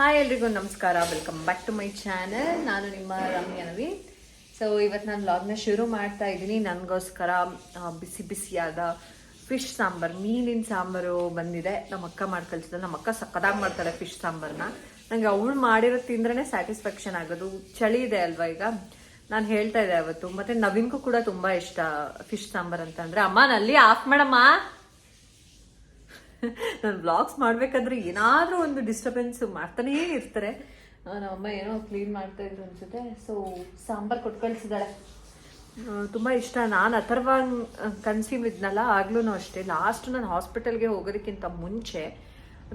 Hi ಎಲ್ರಿಗೂ ನಮಸ್ಕಾರ. Welcome back to my channel ನಾನು ನಿಮ್ಮ ರಮ್ಯ ನವಿ ಸೊ ಇವತ್ತು ನಾನು ಲಾಗ್ನ ಶುರು ಮಾಡ್ತಾ ಇದ್ದೀನಿ. ನನಗೋಸ್ಕರ ಬಿಸಿ ಬಿಸಿಯಾದ ಫಿಶ್ ಸಾಂಬಾರು, ಮೀನಿನ ಸಾಂಬಾರು ಬಂದಿದೆ. ನಮ್ಮ ಅಕ್ಕ ಮಾಡಿ ನಮ್ಮ ಅಕ್ಕ ಸಕ್ಕದಾಗಿ ಮಾಡ್ತಾಳೆ ಫಿಶ್ ಸಾಂಬಾರ್ನ. ನನಗೆ ಅವಳು ಮಾಡಿರೋ ತಿಂದ್ರೇ ಸ್ಯಾಟಿಸ್ಫ್ಯಾಕ್ಷನ್ ಆಗೋದು. ಚಳಿ ಇದೆ ಅಲ್ವಾ ಈಗ? ನಾನು ಹೇಳ್ತಾ ಇದ್ದೆ ಅವತ್ತು. ಮತ್ತೆ ನವೀನ್ಗೂ ಕೂಡ ತುಂಬಾ ಇಷ್ಟ ಫಿಶ್ ಸಾಂಬಾರ್ ಅಂತ. ಅಂದ್ರೆ, ಅಮ್ಮ, ನಲ್ಲಿ ಆಫ್ ಮಾಡಮ್ಮ ನಾನು ಬ್ಲಾಗ್ಸ್ ಮಾಡ್ಬೇಕಾದ್ರೆ ಏನಾದ್ರೂ ಒಂದು ಡಿಸ್ಟರ್ಬೆನ್ಸ್ ಮಾಡ್ತಾನೇ ಇರ್ತಾರೆ. ನಮ್ಮ ನಮ್ಮಮ್ಮ ಏನೋ ಕ್ಲೀನ್ ಮಾಡ್ತಾ ಇದ್ರು ಅನ್ಸುತ್ತೆ. ಸೊ ಸಾಂಬಾರ್ ಕೊಟ್ಟು ಕಳಿಸಿದಾಳೆ ತುಂಬ ಇಷ್ಟ. ನಾನು ಅಥರ್ವ ಕನ್ಸ್ಯೂಮ್ ಇದ್ನಲ್ಲ ಆಗ್ಲೂ ಅಷ್ಟೇ. ಲಾಸ್ಟ್ ನಾನು ಹಾಸ್ಪಿಟಲ್ಗೆ ಹೋಗೋದಕ್ಕಿಂತ ಮುಂಚೆ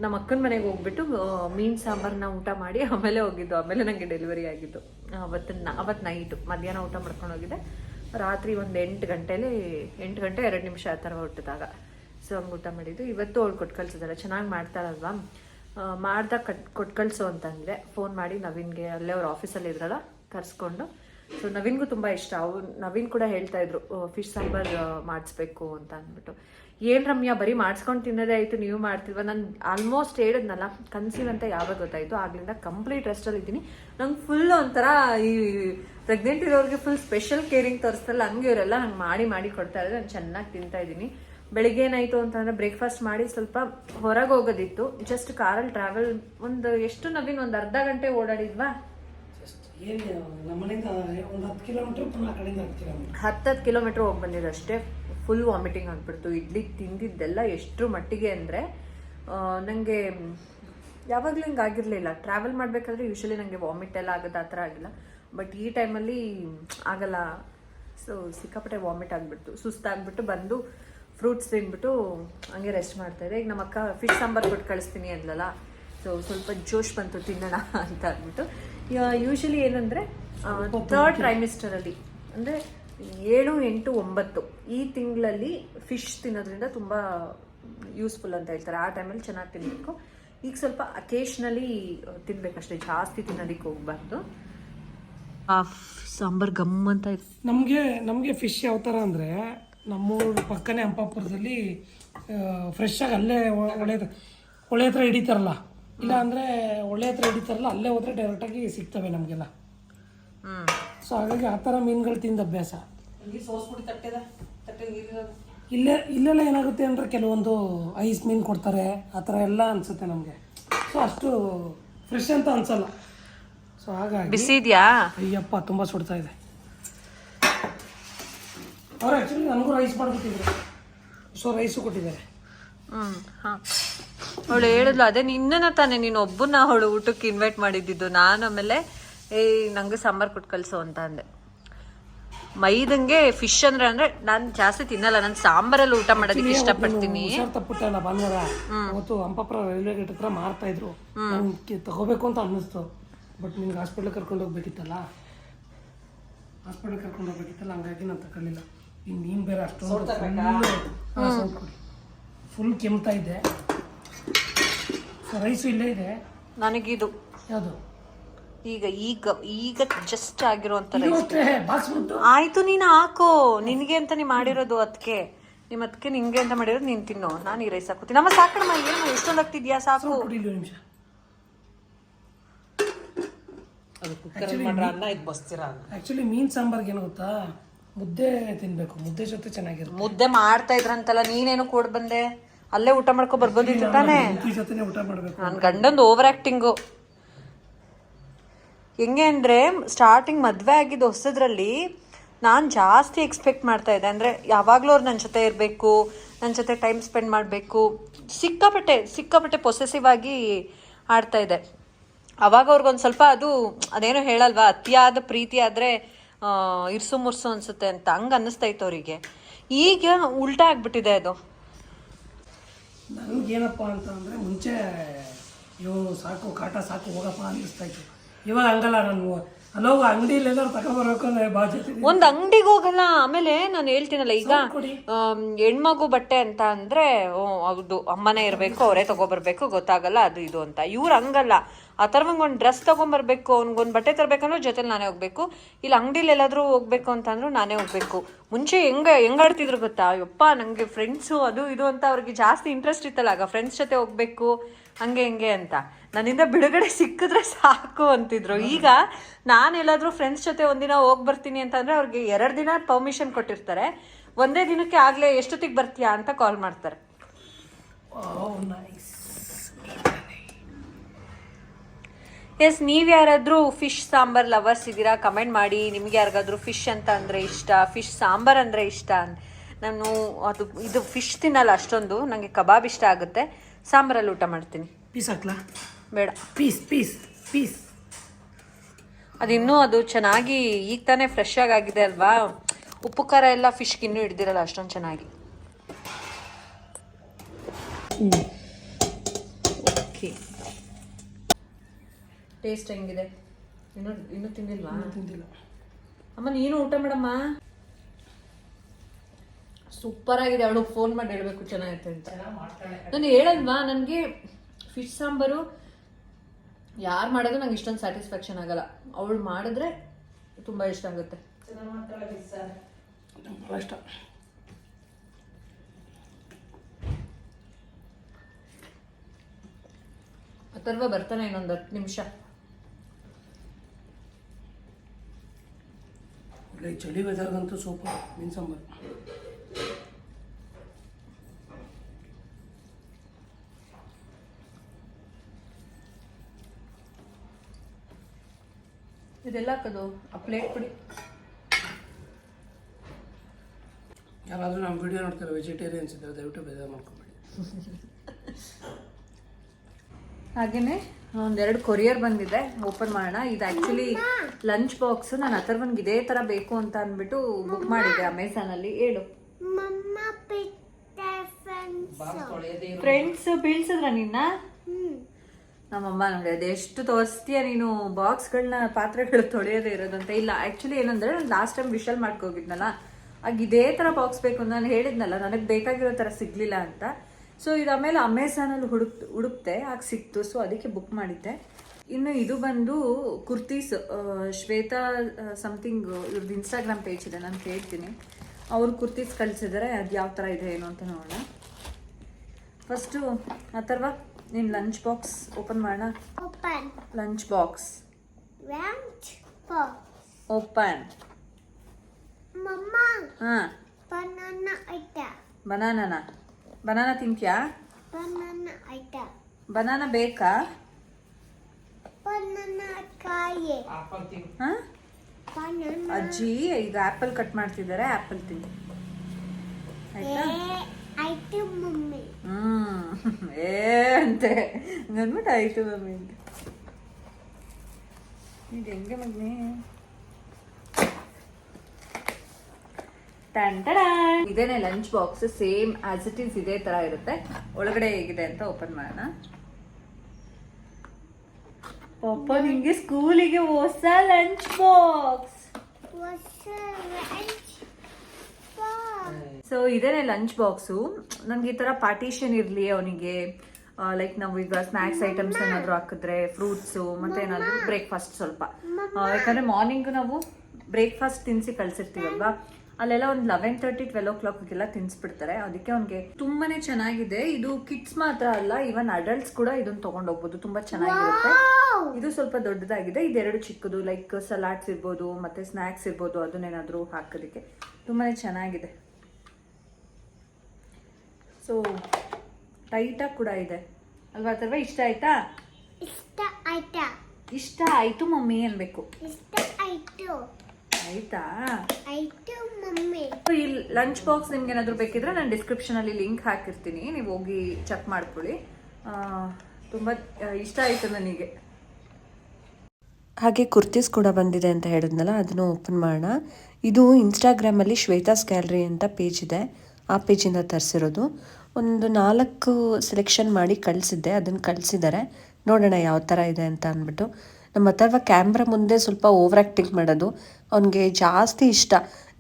ನಮ್ಮ ಅಕ್ಕನ ಮನೆಗೆ ಹೋಗ್ಬಿಟ್ಟು ಮೀನು ಸಾಂಬಾರನ್ನ ಸಾಂಬಾರ್ನ ಊಟ ಮಾಡಿ ಆಮೇಲೆ ಹೋಗಿದ್ದು. ಆಮೇಲೆ ನನಗೆ ಡೆಲಿವರಿ ಆಗಿದ್ದು. ಅವತ್ತು ಅವತ್ತು ನೈಟು ಮಧ್ಯಾಹ್ನ ಊಟ ಮಾಡ್ಕೊಂಡು ಹೋಗಿದ್ದೆ. ರಾತ್ರಿ ಒಂದು ಎಂಟು ಗಂಟೆಲಿ ಎಂಟು ಗಂಟೆ ಎರಡು ನಿಮಿಷ ಆ ಥರ ಹುಟ್ಟಿದಾಗ ಸೊ ಹಂಗೆ ಊಟ ಮಾಡಿದ್ದು. ಇವತ್ತು ಅವಳು ಕೊಟ್ಟು ಕಳ್ಸಿದಾಳೆ. ಚೆನ್ನಾಗಿ ಮಾಡ್ತಾಳಲ್ವಾ? ಮಾಡ್ದಾಗ ಕಟ್ ಕೊಟ್ಟು ಕಳಿಸು ಅಂತಂದರೆ ಫೋನ್ ಮಾಡಿ ನವೀನ್ಗೆ. ಅಲ್ಲೇ ಅವ್ರ ಆಫೀಸಲ್ಲಿ ಇದ್ರಲ್ಲ, ಕರೆಸ್ಕೊಂಡು. ಸೊ ನವೀನ್ಗೂ ತುಂಬ ಇಷ್ಟ. ಅವ್ರು, ನವೀನ್ ಕೂಡ ಹೇಳ್ತಾ ಇದ್ರು ಫಿಶ್ ಸಾಂಬಾರ್ ಮಾಡಿಸ್ಬೇಕು ಅಂತ ಅಂದ್ಬಿಟ್ಟು. ಏನ್ ರಮ್ಯಾ, ಬರೀ ಮಾಡಿಸ್ಕೊಂಡು ತಿನ್ನೋದೇ ಆಯಿತು, ನೀವು ಮಾಡ್ತಿಲ್ವ? ನಾನು ಆಲ್ಮೋಸ್ಟ್ ಹೇಳಿದ್ನಲ್ಲ, ಕನ್ಸೀವ್ ಅಂತ ಯಾವಾಗ ಗೊತ್ತಾಯ್ತು? ಆಗ್ಲಿಂದ ಕಂಪ್ಲೀಟ್ ರೆಸ್ಟಲ್ಲಿ ಇದ್ದೀನಿ. ನಂಗೆ ಫುಲ್ ಒಂಥರ ಈ ಪ್ರೆಗ್ನೆಂಟ್ ಇರೋರಿಗೆ ಫುಲ್ ಸ್ಪೆಷಲ್ ಕೇರಿಂಗ್ ತೋರಿಸ್ತಲ್ಲ ಹಂಗೆ ಇವರೆಲ್ಲ ಹಂಗೆ ಮಾಡಿ ಮಾಡಿ ಕೊಡ್ತಾ ಇದ್ದಾರೆ ನಾನು ಚೆನ್ನಾಗಿ ತಿಂತಾ ಇದ್ದೀನಿ. ಬೆಳಿಗ್ಗೆ ಏನಾಯ್ತು ಅಂತಂದ್ರೆ ಬ್ರೇಕ್ಫಾಸ್ಟ್ ಮಾಡಿ ಸ್ವಲ್ಪ ಹೊರಗೆ ಹೋಗೋದಿತ್ತು. ಜಸ್ಟ್ ಕಾರಲ್ಲಿ ಟ್ರಾವೆಲ್ ಒಂದು ಎಷ್ಟು ನವೀನ್ ಒಂದು ಅರ್ಧ ಗಂಟೆ ಓಡಾಡಿದ್ವಾ? ಜಸ್ಟ್ ಏನು ನಮ್ಮ ಒಂದು ಹತ್ತು ಕಿಲೋಮೀಟ್ರ್ ಹೋಗಿ ಬಂದಿದ್ದು ಅಷ್ಟೇ. ಫುಲ್ ವಾಮಿಟಿಂಗ್ ಆಗ್ಬಿಡ್ತು. ಇಡ್ಲಿ ತಿಂದಿದ್ದೆಲ್ಲ ಎಷ್ಟರ ಮಟ್ಟಿಗೆ ಅಂದರೆ ನನಗೆ ಯಾವಾಗಲೂ ಹಿಂಗೆ ಆಗಿರಲಿಲ್ಲ. ಟ್ರಾವೆಲ್ ಮಾಡಬೇಕಾದ್ರೆ ಯೂಶಲಿ ನನಗೆ ವಾಮಿಟ್ ಎಲ್ಲ ಆಗೋದು ಆ ಥರ ಆಗಿಲ್ಲ. ಬಟ್ ಈ ಟೈಮಲ್ಲಿ ಆಗಲ್ಲ. ಸೊ ಸಿಕ್ಕಾಪಟ್ಟೆ ವಾಮಿಟ್ ಆಗಿಬಿಡ್ತು. ಸುಸ್ತಾಗ್ಬಿಟ್ಟು ಬಂದು ಫ್ರೂಟ್ಸ್ ತಿಂದ್ಬಿಟ್ಟು ಹಂಗೆ ರೆಸ್ಟ್ ಮಾಡ್ತಾ ಇದ್ದೆ. ಈಗ ನಮ್ಮ ಅಕ್ಕ ಫಿಶ್ ಸಾಂಬಾರ್ ಕೊಟ್ಟು ಕಳಿಸ್ತೀನಿ ಅಂದ್ಲಲ್ಲ ಸೊ ಸ್ವಲ್ಪ ಜೋಶ್ ಬಂತು ತಿನ್ನೋಣ ಅಂತ ಅಂದ್ಬಿಟ್ಟು. ಯೂಶಲಿ ಏನಂದರೆ ಥರ್ಡ್ ಟ್ರೈಮಿಸ್ಟರಲ್ಲಿ ಅಂದರೆ ಏಳು ಎಂಟು ಒಂಬತ್ತು ಈ ತಿಂಗಳಲ್ಲಿ ಫಿಶ್ ತಿನ್ನೋದ್ರಿಂದ ತುಂಬ ಯೂಸ್ಫುಲ್ ಅಂತ ಹೇಳ್ತಾರೆ. ಆ ಟೈಮಲ್ಲಿ ಚೆನ್ನಾಗಿ ತಿನ್ನಬೇಕು ಈಗ ಸ್ವಲ್ಪ ಅಕೇಶ್ನಲಿ ತಿನ್ಬೇಕಷ್ಟೇ ಜಾಸ್ತಿ ತಿನ್ನೋದಕ್ಕೆ ಹೋಗ್ಬಾರ್ದು. ಸಾಂಬಾರ್ ಗಮ್ ಅಂತ ನಮಗೆ ನಮಗೆ ಫಿಶ್ ಯಾವ ಥರ ಅಂದರೆ ನಮ್ಮೂರ ಪಕ್ಕನೇ ಹಂಪಾಪುರದಲ್ಲಿ ಫ್ರೆಶ್ ಆಗಿ ಅಲ್ಲೇ ಒಳ್ಳೆ ಒಳ್ಳೆ ಹತ್ರ- ಹಿಡಿತಾರಲ್ಲ? ಇಲ್ಲ ಅಂದರೆ ಒಳ್ಳೆ ಹತ್ರ ಹಿಡಿತಾರಲ್ಲ ಅಲ್ಲೇ ಹೋದರೆ ಡೈರೆಕ್ಟಾಗಿ ಸಿಗ್ತವೆ ನಮಗೆಲ್ಲ. ಸೊ ಹಾಗಾಗಿ ಆ ಥರ ಮೀನುಗಳು ತಿಂದ ಅಭ್ಯಾಸ. ಇಲ್ಲೇ ಇಲ್ಲೆಲ್ಲ ಏನಾಗುತ್ತೆ ಅಂದರೆ ಕೆಲವೊಂದು ಐಸ್ ಮೀನು ಕೊಡ್ತಾರೆ ಆ ಥರ ಎಲ್ಲ ಅನಿಸುತ್ತೆ ನಮಗೆ. ಸೊ ಅಷ್ಟು ಫ್ರೆಶ್ ಅಂತ ಅನ್ಸಲ್ಲ. ಸೊ ಹಾಗಾಗಿ ಬಿಸಿ ಇದೆಯಾ? ಅಯ್ಯಪ್ಪ ತುಂಬ ಸುಡ್ತಾ ಇದೆ. ಅವ್ರು ಆ್ಯಕ್ಚುಲಿ ನನಗೂ ರೈಸ್ ಮಾಡಿಬಿಟ್ಟಿದ್ರು ಸೊ ರೈಸು ಕೊಟ್ಟಿದ್ದಾರೆ. ಹ್ಮ್ ಹಾ. ಅವಳು ಹೇಳಿದ್ಲು ಅದೇ ನಿನ್ನ ತಾನೆ ನೀನು ಒಬ್ಬನ ಅವಳು ಊಟಕ್ಕೆ ಇನ್ವೈಟ್ ಮಾಡಿದ್ದಿದ್ದು ನಾನು ಆಮೇಲೆ ಏಯ್ ನಂಗೆ ಸಾಂಬಾರ್ ಕೊಟ್ಟು ಕಳಿಸು ಅಂತ ಅಂದೆ. ಮೈದಂಗೆ ಫಿಶ್ ಅಂದ್ರೆ ಅಂದ್ರೆ ನಾನು ಜಾಸ್ತಿ ತಿನ್ನಲ್ಲ ನಾನು ಸಾಂಬಾರಲ್ಲಿ ಊಟ ಮಾಡೋದಕ್ಕೆ ಇಷ್ಟಪಡ್ತೀನಿ. ತಪ್ಪಿಟ್ಟಲ್ಲ ಭಾನುವಾರ. ಅವತ್ತು ಹಂಪಾಪುರ ರೈಲ್ವೆ ಗೇಟ್ ಹತ್ರ ಮಾರ್ತಾ ಇದ್ರು. ತಗೋಬೇಕು ಅಂತ ಅನ್ನಿಸ್ತು. ಬಟ್ ನಿಮ್ಗೆ ಹಾಸ್ಪಿಟ್ಲ್ ಕರ್ಕೊಂಡು ಹೋಗ್ಬೇಕಿತ್ತಲ್ಲ? ಹಾಸ್ಪಿಟ್ಲ್ ಕರ್ಕೊಂಡು ಹೋಗ್ಬೇಕಿತ್ತಲ್ಲ? ಹಂಗಾಗಿ ನಾನು ತಗೊಳ್ಳಿಲ್ಲ ಈಗ ನೀನು ಬೇರೆ ಅಷ್ಟೊಂದು ಫುಲ್ ಕೆಮ್ತಾ ಇದೆ. ರೈಸ್ ಇಲ್ಲೇ ಇದೆ. ನನಗಿದು. ಯಾವುದು? ಈಗ ಈಗ ಈಗ ಜಸ್ಟ್ ಆಗಿರುವಂತ ಆಯ್ತು ನೀನು ಹಾಕೋ. ನಿನಗೆ ಅಂತ ನೀ ಮಾಡಿರೋದು ಅದಕ್ಕೆ ನಿಮ್ಮ ಅದಕ್ಕೆ ನಿಂಗೆ ಅಂತ ಮಾಡಿರೋದು ನೀನು ತಿನ್ನು. ನಾನು ಈ ರೈಸ್ ಹಾಕೋತೀನಿ ನಮ್ಮ ಸಾಕಣಮ್ಮ ಏನು? ಎಷ್ಟೊಂದು ಆಗ್ತಿದ್ಯಾ ಸಾಕು? ನಿಮಿಷ. ಅನ್ನ ಇದು ಬಸ್ತೀರಾ ಆಕ್ಚುಲಿ ಮೀನ್ ಸಾಂಬಾರ್ಗೆ ಏನು ಗೊತ್ತಾ? ಮುದ್ದೆ ತಿನ್ಬೇಕು ಮುದ್ದೆ ಜೊತೆ ಚೆನ್ನಾಗಿರುತ್ತೆ. ಮುದ್ದೆ ಮಾಡ್ತಾ ಇದ್ರಂತಲ್ಲ ನೀನೇನು ಕೂಡ ಬಂದೆ? ಅಲ್ಲೇ ಊಟ ಮಾಡ್ಕೊ ಬರ್ಬೋದಿತ್ತು ತಾನೇ? ನನ್ ಜೊತೆನೆ ಊಟ ಮಾಡಬೇಕು. ನನ್ನ ಗಂಡಂದು ಓವರ್ ಆಕ್ಟಿಂಗು ಹೆಂಗೆ ಅಂದ್ರೆ ಸ್ಟಾರ್ಟಿಂಗ್ ಮದ್ವೆ ಆಗಿದ್ದು ಹೊಸದ್ರಲ್ಲಿ ನಾನು ಜಾಸ್ತಿ ಎಕ್ಸ್ಪೆಕ್ಟ್ ಮಾಡ್ತಾ ಇದ್ದೆ. ಅಂದ್ರೆ ಯಾವಾಗಲೂ ಅವ್ರು ನನ್ನ ಜೊತೆ ಇರಬೇಕು ನನ್ನ ಜೊತೆ ಟೈಮ್ ಸ್ಪೆಂಡ್ ಮಾಡಬೇಕು. ಸಿಕ್ಕಾಪಟ್ಟೆ ಸಿಕ್ಕಾಪಟ್ಟೆ ಪೊಸೆಸಿವ್ ಆಗಿ ಆಡ್ತಾ ಇದೆ ಅವಾಗ ಅವ್ರಿಗೊಂದು ಸ್ವಲ್ಪ ಅದು ಅದೇನೋ ಹೇಳಲ್ವಾ ಅತಿಯಾದ ಪ್ರೀತಿ ಆದರೆ ಇರ್ಸು ಮುರ್ಸು ಅನ್ಸುತ್ತೆ ಅಂತ ಹಂಗೆ ಅನ್ನಿಸ್ತಾ ಅವರಿಗೆ. ಈಗ ಉಲ್ಟಾ ಆಗಿಬಿಟ್ಟಿದೆ ಅದು. ನನಗೇನಪ್ಪ ಅಂತ ಅಂದರೆ ಮುಂಚೆ ಇವು ಸಾಕು, ಕಾಟ ಸಾಕು, ಹೋಗಪ್ಪ ಅನ್ನಿಸ್ತಾ ಇತ್ತು. ಇವಾಗ ಹಂಗಲ್ಲ ನಾನು. ಅಂಗಡಿಯಲ್ಲಿ ಏನಾದ್ರು ಜೊತೆ ಒಂದ್ ಅಂಗಡಿಗೆ ಹೋಗಲ್ಲ ಆಮೇಲೆ ನಾನು ಹೇಳ್ತೀನಲ್ಲ ಈಗ. ಆಮ್, ಹೆಣ್ಮಗು ಬಟ್ಟೆ ಅಂತ ಅಂದ್ರೆ ಓ, ಹೌದು ಅಮ್ಮನೇ ಇರಬೇಕು ಅವರೇ ತಗೊಬರ್ಬೇಕು ಗೊತ್ತಾಗಲ್ಲ ಅದು ಇದು ಅಂತ. ಇವ್ರು ಹಂಗಲ್ಲ. ಆ ತರ ಒಂದು ಡ್ರೆಸ್ ತಗೊಂಬರ್ಬೇಕು ಅವ್ನಿಗೊಂದು ಬಟ್ಟೆ ತರ್ಬೇಕಂದ್ರೆ ಜೊತೆಲಿ ನಾನೇ ಹೋಗ್ಬೇಕು. ಇಲ್ಲ ಅಂಗಡಿಲಿ ಎಲ್ಲಾದ್ರೂ ಹೋಗ್ಬೇಕು ಅಂತಂದ್ರೂ ನಾನೇ ಹೋಗ್ಬೇಕು. ಮುಂಚೆ ಹೆಂಗ ಹೆಂಗಾಡ್ತಿದ್ರು ಗೊತ್ತಾ? ಯಪ್ಪ ನಂಗೆ ಫ್ರೆಂಡ್ಸು ಅದು ಇದು ಅಂತ ಅವ್ರಿಗೆ ಜಾಸ್ತಿ ಇಂಟ್ರೆಸ್ಟ್ ಇತ್ತಲ್ಲ ಆಗ ಫ್ರೆಂಡ್ಸ್ ಜೊತೆ ಹೋಗ್ಬೇಕು. ಹಂಗೆ ಹಿಂಗೆ ಅಂತ. ನನ್ನಿಂದ ಬಿಡುಗಡೆ ಸಿಕ್ಕಿದ್ರೆ ಸಾಕು ಅಂತಿದ್ರು. ಈಗ ನಾನು ಎಲ್ಲಾದ್ರೂ ಫ್ರೆಂಡ್ಸ್ ಜೊತೆ ಒಂದಿನ ಹೋಗಿ ಬರ್ತೀನಿ ಅಂತಂದರೆ ಅವ್ರಿಗೆ ಎರಡು ದಿನ ಪರ್ಮಿಷನ್ ಕೊಟ್ಟಿರ್ತಾರೆ. ಒಂದೇ ದಿನಕ್ಕೆ ಆಗಲೇ ಎಷ್ಟೊತ್ತಿಗೆ ಬರ್ತೀಯಾ ಅಂತ ಕಾಲ್ ಮಾಡ್ತಾರೆ. ಎಸ್ ನೀವು ಯಾರಾದರೂ ಫಿಶ್ ಸಾಂಬಾರ್ ಲವರ್ಸ್ ಇದ್ದೀರಾ ಕಮೆಂಟ್ ಮಾಡಿ. ನಿಮ್ಗೆ ಯಾರಿಗಾದ್ರೂ ಫಿಶ್ ಅಂತ ಅಂದರೆ ಇಷ್ಟ? ಫಿಶ್ ಸಾಂಬಾರ್ ಅಂದರೆ ಇಷ್ಟ? ನಾನು ಅದು ಇದು ಫಿಶ್ ತಿನ್ನಲ್ಲ ಅಷ್ಟೊಂದು. ನನಗೆ ಕಬಾಬ್ ಇಷ್ಟ ಆಗುತ್ತೆ. ಸಾಂಬಾರಲ್ಲಿ ಊಟ ಮಾಡ್ತೀನಿ. ಪೀಸ್ ಹಾಕ್ಲಾ ಬೇಡ. ಪೀಸ್ ಪೀಸ್ ಪೀಸ್ ಅದು ಇನ್ನೂ ಅದು ಚೆನ್ನಾಗಿ ಈಗ ತಾನೇ ಫ್ರೆಶ್ ಆಗಿ ಆಗಿದೆ ಅಲ್ವಾ? ಉಪ್ಪು ಖಾರ ಎಲ್ಲ ಫಿಶ್ಗೆ ಇನ್ನೂ ಹಿಡ್ದಿರಲ್ಲ ಅಷ್ಟೊಂದು ಚೆನ್ನಾಗಿ. ಓಕೆ ಟೇಸ್ಟ್ ಹೆಂಗಿದೆ? ಇನ್ನೂ ಇನ್ನೂ ತಿಂದಿಲ್ವಾ? ತಿಂದಿಲ್ಲ. ಅಮ್ಮ ನೀನು ಊಟ ಮಾಡಮ್ಮ. ಸೂಪರ್ ಆಗಿದೆ ಅವಳು ಫೋನ್ ಮಾಡಿ ಹೇಳಬೇಕು ಚೆನ್ನಾಗೈತೆ ಅಂತ. ನಾನು ಹೇಳಲ್ವಾ ನನಗೆ ಫಿಶ್ ಸಾಂಬಾರು ಯಾರು ಮಾಡೋದು ನಂಗೆ ಇಷ್ಟೊಂದು ಸ್ಯಾಟಿಸ್ಫ್ಯಾಕ್ಷನ್ ಆಗಲ್ಲ. ಅವಳು ಮಾಡಿದ್ರೆ ತುಂಬ ಇಷ್ಟ ಆಗುತ್ತೆ. ಇಷ್ಟ. ಅಥರ್ವ ಬರ್ತಾನೆ ಇನ್ನೊಂದು ಹತ್ತು ನಿಮಿಷ. ಚಳಿ ವೆದರ್ಗಂತೂ ಸೂಪರ್ ಮೀನು ಸಾಂಬಾರು. ಇದೆಲ್ಲ ಹಾಕೋದು. ಆ ಪ್ಲೇಟ್ ಕೊಡಿ ಯಾರಾದರೂ ನಮ್ಮ ವಿಡಿಯೋ ನೋಡ್ತಾರೆ ವೆಜಿಟೇರಿಯನ್ಸ್ ಇದ್ದಾರೆ ದಯವಿಟ್ಟು ಬೇಜಾರು ಮಾಡ್ಕೊಬೇಡಿ. ಹಾಗೆಯೇ ಒಂದೆರಡು ಕೊರಿಯರ್ ಬಂದಿದೆ. ಓಪನ್ ಮಾಡೋಣ. ಇದು ಆ್ಯಕ್ಚುಲಿ ಲಂಚ್ ಬಾಕ್ಸ್ ನಾನು ಅಥರ್ವನ್ಗೆ ಇದೇ ಥರ ಬೇಕು ಅಂತ ಅಂದ್ಬಿಟ್ಟು ಬುಕ್ ಮಾಡಿದ್ದೆ ಅಮೆಝಾನಲ್ಲಿ ಹೇಳು. ಫ್ರೆಂಡ್ಸ್ ಬೀಳ್ಸಿದ್ರ ನಿನ್ನ? ನಮ್ಮಮ್ಮ ನೋಡಿ ಅದೆಷ್ಟು ತೋರಿಸ್ತೀಯ ನೀನು? ಬಾಕ್ಸ್ಗಳನ್ನ ಪಾತ್ರೆಗಳು ತೊಳೆಯೋದೇ ಇರೋದಂತ. ಇಲ್ಲ ಆ್ಯಕ್ಚುಲಿ ಏನಂದ್ರೆ ನಾನು ಲಾಸ್ಟ್ ಟೈಮ್ ವಿಶಲ್ ಮಾಡ್ಕೋಗಿದ್ನಲ್ಲ, ಆಗ ಇದೇ ಥರ ಬಾಕ್ಸ್ ಬೇಕು ಅಂತ ನಾನು ಹೇಳಿದ್ನಲ್ಲ, ನನಗೆ ಬೇಕಾಗಿರೋ ಥರ ಸಿಗಲಿಲ್ಲ ಅಂತ. ಸೊ ಇದು ಆಮೇಲೆ ಅಮೆಝಾನಲ್ಲಿ ಹುಡುಕ್ ಹುಡುಕ್ತೆ ಆಗ ಸಿಕ್ತು. ಸೊ ಅದಕ್ಕೆ ಬುಕ್ ಮಾಡಿದ್ದೆ. ಇನ್ನು ಇದು ಬಂದು ಕುರ್ತೀಸ್ ಶ್ವೇತಾ ಸಮಥಿಂಗ್ ಇವ್ರದ್ದು ಇನ್ಸ್ಟಾಗ್ರಾಮ್ ಪೇಜ್ ಇದೆ, ನಾನು ಕೇಳ್ತೀನಿ. ಅವ್ರು ಕುರ್ತೀಸ್ ಕಳಿಸಿದ್ದಾರೆ ಅದು ಯಾವ ಥರ ಇದೆ, ಏನು ಅಂತ ನೋಡೋಣ. ಫಸ್ಟು ಅಥರ್ವ? ನಿನ್ನ ಲಂಚ್ ಬಾಕ್ಸ್ ಓಪನ್ ಮಾಡೋಣ open lunch box lunch box open mumma ಹಾಂ. Banana ita. ಬನಾನನ ಬನಾನ ತಿಂತ್ಯಾ? Banana ita. ಬನಾನ ಬೇಕಾ? Banana kaya. ಹಾಂ. ಅಜ್ಜಿ ಈಗ ಆ್ಯಪಲ್ ಕಟ್ ಮಾಡ್ತಿದ್ದಾರೆ ಆ್ಯಪಲ್ ತಿಂದು ಆಯ್ತಾ? Eh, ita mummy. ಹ್ಮ್ ಏ ಅಂತೆ ನನ್ಬಿಟ್ಟು ಆಯ್ತು ಮಮ್ಮಿ ಅಂತ ಇದು ಹೆಂಗೆ ಮಗ್ನೆ ಇದೇನೆ lunch box same as it is ಇದೇ ತರ ಇರುತ್ತೆ ಒಳಗಡೆ ಹೇಗಿದೆ ಅಂತ ಓಪನ್ ಮಾಡೋಣ ಪಾಪ ನಿಂಗೆ ಸ್ಕೂಲಿಗೆ ಹೊಸ ಲಂಚ್ ಬಾಕ್ಸ್ ಸೊ ಇದೇನೆ ಲಂಚ್ ಬಾಕ್ಸು ನನಗೆ ಈ ಥರ ಪಾರ್ಟಿಷನ್ ಇರಲಿ ಅವನಿಗೆ. ಲೈಕ್ ನಾವು ಈಗ ಸ್ನ್ಯಾಕ್ಸ್ ಐಟಮ್ಸ್ ಏನಾದರೂ ಹಾಕಿದ್ರೆ ಫ್ರೂಟ್ಸು ಮತ್ತೆ ಏನಾದರೂ ಬ್ರೇಕ್ಫಾಸ್ಟ್ ಸ್ವಲ್ಪ. ಯಾಕಂದರೆ ಮಾರ್ನಿಂಗ್ ನಾವು ಬ್ರೇಕ್ಫಾಸ್ಟ್ ತಿನ್ಸಿ ಕಳಿಸಿರ್ತೀವಲ್ವಾ? ಅಲ್ಲೆಲ್ಲ ಒಂದು ಲೆವೆನ್ ತರ್ಟಿ ಟ್ವೆಲ್ ಓ ಕ್ಲಾಕ್ಗೆಲ್ಲ ತಿನ್ಸ್ಬಿಡ್ತಾರೆ. ಅದಕ್ಕೆ ಅವ್ನಿಗೆ ತುಂಬಾನೇ ಚೆನ್ನಾಗಿದೆ. ಇದು ಕಿಡ್ಸ್ ಮಾತ್ರ ಅಲ್ಲ ಈವನ್ ಅಡಲ್ಟ್ಸ್ ಕೂಡ ಇದನ್ನ ತಗೊಂಡೋಗ್ಬೋದು. ತುಂಬಾ ಚೆನ್ನಾಗಿರುತ್ತೆ. ಇದು ಸ್ವಲ್ಪ ದೊಡ್ಡದಾಗಿದೆ. ಇದೆರಡು ಚಿಕ್ಕದು ಲೈಕ್ ಸಲಾಡ್ಸ್ ಇರ್ಬೋದು ಮತ್ತೆ ಸ್ನ್ಯಾಕ್ಸ್ ಇರ್ಬೋದು ಅದನ್ನೇನಾದರೂ ಹಾಕೋದಕ್ಕೆ. ತುಂಬಾನೇ ಚೆನ್ನಾಗಿದೆ. ಸೊ ಟೈಟಾಗಿ ಕೂಡ ಇದೆ. ಅಲ್ವಾ ಅಥವಾ ಇಷ್ಟ ಆಯ್ತಾ? ಇಷ್ಟ ಆಯ್ತಾ? ಇಷ್ಟ ಆಯ್ತು ಮಮ್ಮಿ ಅನ್ಬೇಕು. ಇಷ್ಟ ಆಯ್ತು. ಆಯ್ತಾ? ಆಯ್ತು mummy. ಈ ಲಂಚ್ ಬಾಕ್ಸ್ ನಿಮ್ಗೆ ಏನಾದ್ರು ಬೇಕಿದ್ರೆ ನಾನು ಡಿಸ್ಕ್ರಿಪ್ಷನ್ ಅಲ್ಲಿ ಲಿಂಕ್ ಹಾಕಿರ್ತೀನಿ. ನೀವು ಹೋಗಿ ಚೆಕ್ ಮಾಡ್ಕೊಳ್ಳಿ. ತುಂಬ ತುಂಬಾ ಇಷ್ಟ ಆಯ್ತು ನನಗೆ. ಹಾಗೆ ಕುರ್ತೀಸ್ ಕೂಡ ಬಂದಿದೆ ಅಂತ ಹೇಳಿದ್ನಲ್ಲ ಅದನ್ನು ಓಪನ್ ಮಾಡೋಣ. ಇದು ಇನ್ಸ್ಟಾಗ್ರಾಮಲ್ಲಿ ಶ್ವೇತಾಸ್ ಗ್ಯಾಲರಿ ಅಂತ ಪೇಜ್ ಇದೆ. ಆ ಪೇಜಿಂದ ತರಿಸಿರೋದು. ಒಂದು ನಾಲ್ಕು ಸೆಲೆಕ್ಷನ್ ಮಾಡಿ ಕಳಿಸಿದ್ದೆ, ಅದನ್ನು ಕಳಿಸಿದ್ದಾರೆ ನೋಡೋಣ ಯಾವ ಥರ ಇದೆ ಅಂತ ಅಂದ್ಬಿಟ್ಟು. ನಮ್ಮ ಅಥರ್ವ ಕ್ಯಾಮ್ರಾ ಮುಂದೆ ಸ್ವಲ್ಪ ಓವರ್ ಆ್ಯಕ್ಟಿಂಗ್ ಮಾಡೋದು. ಅವನಿಗೆ ಜಾಸ್ತಿ ಇಷ್ಟ.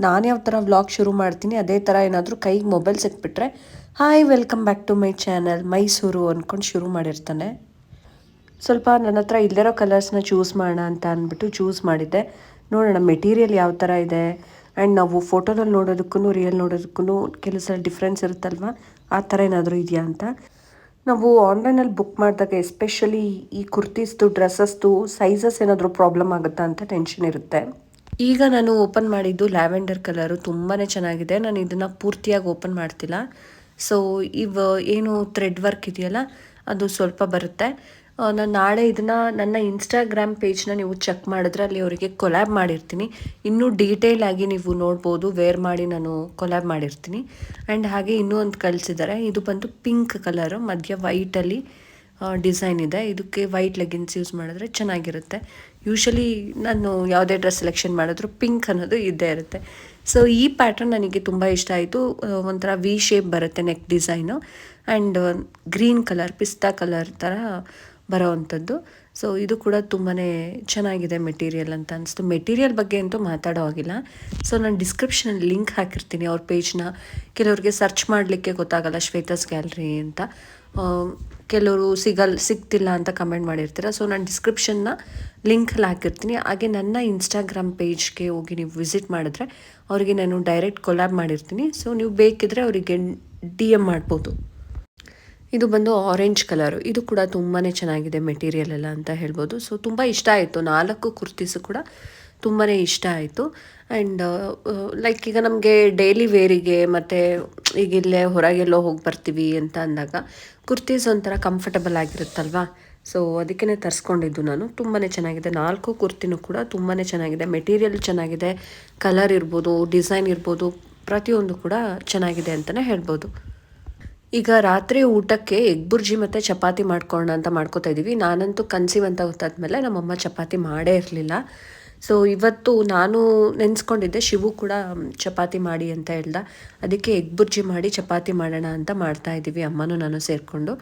ನಾನು ಯಾವ ಥರ ವ್ಲಾಗ್ ಶುರು ಮಾಡ್ತೀನಿ, ಅದೇ ಥರ ಏನಾದರೂ ಕೈಗೆ mobile ಸಿಕ್ಬಿಟ್ರೆ hi welcome back to my channel Mysuru ಅಂದ್ಕೊಂಡು ಶುರು ಮಾಡಿರ್ತಾನೆ. ಸ್ವಲ್ಪ ನನ್ನ ಹತ್ರ ಇಲ್ಲಿರೋ ಕಲರ್ಸ್ನ ಚೂಸ್ ಮಾಡೋಣ ಅಂತ ಅಂದ್ಬಿಟ್ಟು ಚೂಸ್ ಮಾಡಿದ್ದೆ. ನೋಡೋಣ ಮೆಟೀರಿಯಲ್ ಯಾವ ಥರ ಇದೆ? ಆ್ಯಂಡ್ ನಾವು ಫೋಟೋದಲ್ಲಿ ನೋಡೋದಕ್ಕೂ ರಿಯಲ್ ನೋಡೋದಕ್ಕೂ ಕೆಲವು ಸಲ ಡಿಫ್ರೆನ್ಸ್ ಇರುತ್ತಲ್ವ? ಆ ಥರ ಏನಾದರೂ ಇದೆಯಾ ಅಂತ? ನಾವು ಆನ್ಲೈನಲ್ಲಿ ಬುಕ್ ಮಾಡಿದಾಗ ಎಸ್ಪೆಷಲಿ ಈ ಕುರ್ತೀಸ್ದು ಡ್ರೆಸ್ಸಸ್ದು ಸೈಜಸ್ ಏನಾದರೂ ಪ್ರಾಬ್ಲಮ್ ಆಗುತ್ತಾ ಅಂತ ಟೆನ್ಷನ್ ಇರುತ್ತೆ. ಈಗ ನಾನು ಓಪನ್ ಮಾಡಿದ್ದು ಲ್ಯಾವೆಂಡರ್ ಕಲರು ತುಂಬಾ ಚೆನ್ನಾಗಿದೆ. ನಾನು ಇದನ್ನು ಪೂರ್ತಿಯಾಗಿ ಓಪನ್ ಮಾಡ್ತಿಲ್ಲ. ಸೊ ಇವ, ಏನು ಥ್ರೆಡ್ ವರ್ಕ್ ಇದೆಯಲ್ಲ, ಅದು ಸ್ವಲ್ಪ ಬರುತ್ತೆ. ನಾನು ನಾಳೆ ಇದನ್ನು ನನ್ನ ಇನ್ಸ್ಟಾಗ್ರಾಮ್ ಪೇಜ್ನ ನೀವು ಚೆಕ್ ಮಾಡಿದ್ರೆ ಅಲ್ಲಿ ಅವರಿಗೆ ಕೊಲ್ಯಾಬ್ ಮಾಡಿರ್ತೀನಿ. ಇನ್ನೂ ಡೀಟೇಲ್ ಆಗಿ ನೀವು ನೋಡ್ಬೋದು ವೇರ್ ಮಾಡಿ ನಾನು ಕೊಲ್ಯಾಬ್ ಮಾಡಿರ್ತೀನಿ. ಆ್ಯಂಡ್ ಹಾಗೆ ಇನ್ನೂ ಒಂದು ಕಳಿಸಿದ್ದಾರೆ ಇದು ಬಂದು ಪಿಂಕ್ ಕಲರು ಮಧ್ಯ ವೈಟಲ್ಲಿ ಡಿಸೈನ್ ಇದೆ. ಇದಕ್ಕೆ ವೈಟ್ ಲೆಗಿನ್ಸ್ ಯೂಸ್ ಮಾಡಿದ್ರೆ ಚೆನ್ನಾಗಿರುತ್ತೆ. ಯೂಶಲಿ ನಾನು ಯಾವುದೇ ಡ್ರೆಸ್ ಸೆಲೆಕ್ಷನ್ ಮಾಡಿದ್ರು ಪಿಂಕ್ ಅನ್ನೋದು ಇದ್ದೇ ಇರುತ್ತೆ. ಸೊ ಈ ಪ್ಯಾಟರ್ನ್ ನನಗೆ ತುಂಬ ಇಷ್ಟ ಆಯಿತು. ಒಂಥರ ವಿ ಶೇಪ್ ಬರುತ್ತೆ neck design and green colour pista colour ಥರ ಬರೋವಂಥದ್ದು. ಸೊ ಇದು ಕೂಡ ತುಂಬಾ ಚೆನ್ನಾಗಿದೆ ಮೆಟೀರಿಯಲ್ ಅಂತ ಅನಿಸ್ತು. ಮೆಟೀರಿಯಲ್ ಬಗ್ಗೆ ಅಂತೂ ಮಾತಾಡೋ ಆಗಿಲ್ಲ ಸೊ ನಾನು ಡಿಸ್ಕ್ರಿಪ್ಷನಲ್ಲಿ ಲಿಂಕ್ ಹಾಕಿರ್ತೀನಿ ಅವ್ರ ಪೇಜ್ನ ಕೆಲವ್ರಿಗೆ ಸರ್ಚ್ ಮಾಡಲಿಕ್ಕೆ ಗೊತ್ತಾಗಲ್ಲ ಶ್ವೇತಾಸ್ ಗ್ಯಾಲ್ರಿ ಅಂತ. ಕೆಲವರು ಸಿಗಲ್, ಸಿಗ್ತಿಲ್ಲ ಅಂತ ಕಮೆಂಟ್ ಮಾಡಿರ್ತೀರ. ಸೊ ನಾನು ಡಿಸ್ಕ್ರಿಪ್ಷನ್ನ ಲಿಂಕಲ್ಲಿ ಹಾಕಿರ್ತೀನಿ. ಹಾಗೆ ನನ್ನ ಇನ್ಸ್ಟಾಗ್ರಾಮ್ ಪೇಜ್ಗೆ ಹೋಗಿ ನೀವು ವಿಸಿಟ್ ಮಾಡಿದ್ರೆ ಅವರಿಗೆ ನಾನು ಡೈರೆಕ್ಟ್ ಕೊಲ್ಯಾಬ್ ಮಾಡಿರ್ತೀನಿ. ಸೊ ನೀವು ಬೇಕಿದ್ರೆ ಅವರಿಗೆ ಡಿ ಎಂ ಮಾಡ್ಬೋದು. ಇದು ಬಂದು ಆರೆಂಜ್ ಕಲರು ಇದು ಕೂಡ ತುಂಬಾ ಚೆನ್ನಾಗಿದೆ ಮೆಟೀರಿಯಲ್ ಎಲ್ಲ ಅಂತ ಹೇಳ್ಬೋದು. ಸೊ ತುಂಬ ಇಷ್ಟ ಆಯಿತು. ನಾಲ್ಕು ಕುರ್ತೀಸು ಕೂಡ ತುಂಬಾ ಇಷ್ಟ ಆಯಿತು. ಆ್ಯಂಡ್ ಲೈಕ್ ಈಗ ನಮಗೆ ಡೈಲಿ ವೇರಿಗೆ ಮತ್ತು ಈಗ ಇಲ್ಲೇ ಹೊರಗೆಲ್ಲೋ ಹೋಗಿ ಬರ್ತೀವಿ ಅಂತ ಅಂದಾಗ ಕುರ್ತೀಸ್ ಒಂಥರ ಕಂಫರ್ಟಬಲ್ ಆಗಿರುತ್ತಲ್ವಾ? ಸೊ ಅದಕ್ಕೇ ತರಿಸ್ಕೊಂಡಿದ್ದು ನಾನು. ತುಂಬಾ ಚೆನ್ನಾಗಿದೆ. ನಾಲ್ಕು ಕುರ್ತಿನೂ ಕೂಡ ತುಂಬಾ ಚೆನ್ನಾಗಿದೆ. ಮೆಟೀರಿಯಲ್ ಚೆನ್ನಾಗಿದೆ. ಕಲರ್ ಇರ್ಬೋದು ಡಿಸೈನ್ ಇರ್ಬೋದು, ಪ್ರತಿಯೊಂದು ಕೂಡ ಚೆನ್ನಾಗಿದೆ ಅಂತಲೇ ಹೇಳ್ಬೋದು. ಈಗ ರಾತ್ರಿ ಊಟಕ್ಕೆ ಎಗ್ ಬುರ್ಜಿ ಮತ್ತು ಚಪಾತಿ ಮಾಡ್ಕೊಳ್ಳೋಣ ಅಂತ ಮಾಡ್ಕೋತಾ ಇದ್ದೀವಿ ನಾನಂತೂ ಕನ್ಸೀವ್ ಅಂತ ಗೊತ್ತಾದ್ಮೇಲೆ ನಮ್ಮಮ್ಮ ಚಪಾತಿ ಮಾಡೇ ಇರಲಿಲ್ಲ. ಸೊ ಇವತ್ತು ನಾನು ನೆನೆಸ್ಕೊಂಡಿದ್ದೆ ಶಿವು ಕೂಡ ಚಪಾತಿ ಮಾಡಿ ಅಂತ ಹೇಳ್ದ. ಅದಕ್ಕೆ ಎಗ್ ಬುರ್ಜಿ ಮಾಡಿ ಚಪಾತಿ ಮಾಡೋಣ ಅಂತ ಮಾಡ್ತಾ ಇದ್ದೀವಿ ಅಮ್ಮನೂ ನಾನು ಸೇರಿಕೊಂಡು.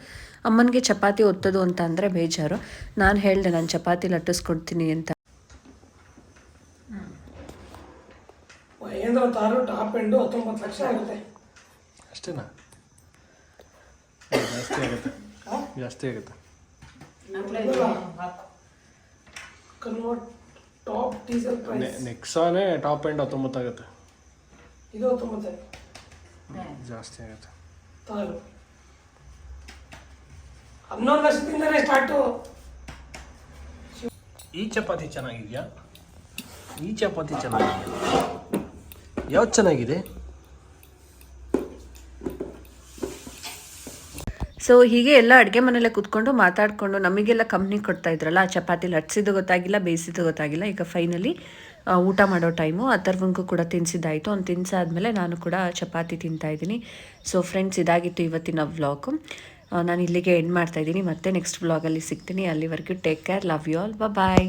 ಅಮ್ಮನಿಗೆ ಚಪಾತಿ ಒತ್ತೋದು ಅಂತ ಅಂದರೆ ಬೇಜಾರು. ನಾನು ಹೇಳಿದೆ ನಾನು ಚಪಾತಿ ಲಟ್ಟಿಸ್ಕೊಡ್ತೀನಿ ಅಂತ. ಮಹೇಂದ್ರ ತಾರು ಟಾಪ್ ಎಂಡು ಹತ್ತೊಂಬತ್ತು ಲಕ್ಷ ಆಗುತ್ತೆ. ಅಷ್ಟೇನಾ? ಜಾಸ್ತಿ ಆಗುತ್ತೆ. ಜಾಸ್ತಿ ಆಗುತ್ತೆ ಕನ್ವರ್ಟ್ ಟಾಪ್ ಡೀಸೆಲ್ ಪ್ರೈಸ್ ನೆಕ್ಸಾನೇ ಟಾಪ್ ಎಂಡ್ ಹತ್ತೊಂಬತ್ತಾಗುತ್ತೆ ಇದು ಹತ್ತೊಂಬತ್ತು? ಜಾಸ್ತಿ ಆಗುತ್ತೆ. ಹನ್ನೊಂದು ಲಕ್ಷದಿಂದನೇ ಸ್ಟಾರ್ಟು. ಈ ಚಪಾತಿ ಚೆನ್ನಾಗಿದೆಯಾ? ಈ ಚಪಾತಿ ಚೆನ್ನಾಗಿದೆಯಾ? ಯಾವ್ದು ಚೆನ್ನಾಗಿದೆ? ಸೊ ಹೀಗೆ ಎಲ್ಲ ಅಡುಗೆ ಮನೆಯಲ್ಲೇ ಕೂತ್ಕೊಂಡು ಮಾತಾಡಿಕೊಂಡು ನಮಗೆಲ್ಲ ಕಂಪ್ನಿ ಕೊಡ್ತಾ ಇದ್ರಲ್ಲ, ಆ ಚಪಾತಿ ಲಟ್ಸಿದ್ದು ಗೊತ್ತಾಗಿಲ್ಲ, ಬೇಯಿಸಿದ್ದು ಗೊತ್ತಾಗಿಲ್ಲ. ಈಗ ಫೈನಲಿ ಊಟ ಮಾಡೋ ಟೈಮು ಅಥರ್ವಂಗೂ ಕೂಡ ತಿನ್ಸಿದ್ದಾಯಿತು. ಅವ್ನು ತಿನ್ಸಾದ್ಮೇಲೆ ನಾನು ಕೂಡ ಚಪಾತಿ ತಿಂತಾ ಇದ್ದೀನಿ. ಸೊ ಫ್ರೆಂಡ್ಸ್ ಇದಾಗಿತ್ತು ಇವತ್ತಿನ ವ್ಲಾಗು ನಾನು ಇಲ್ಲಿಗೆ ಎಂಡ್ ಮಾಡ್ತಾ ಇದ್ದೀನಿ. ಮತ್ತೆ ನೆಕ್ಸ್ಟ್ ವ್ಲಾಗಲ್ಲಿ ಸಿಗ್ತೀನಿ. ಅಲ್ಲಿವರೆಗೂ take care love you all bye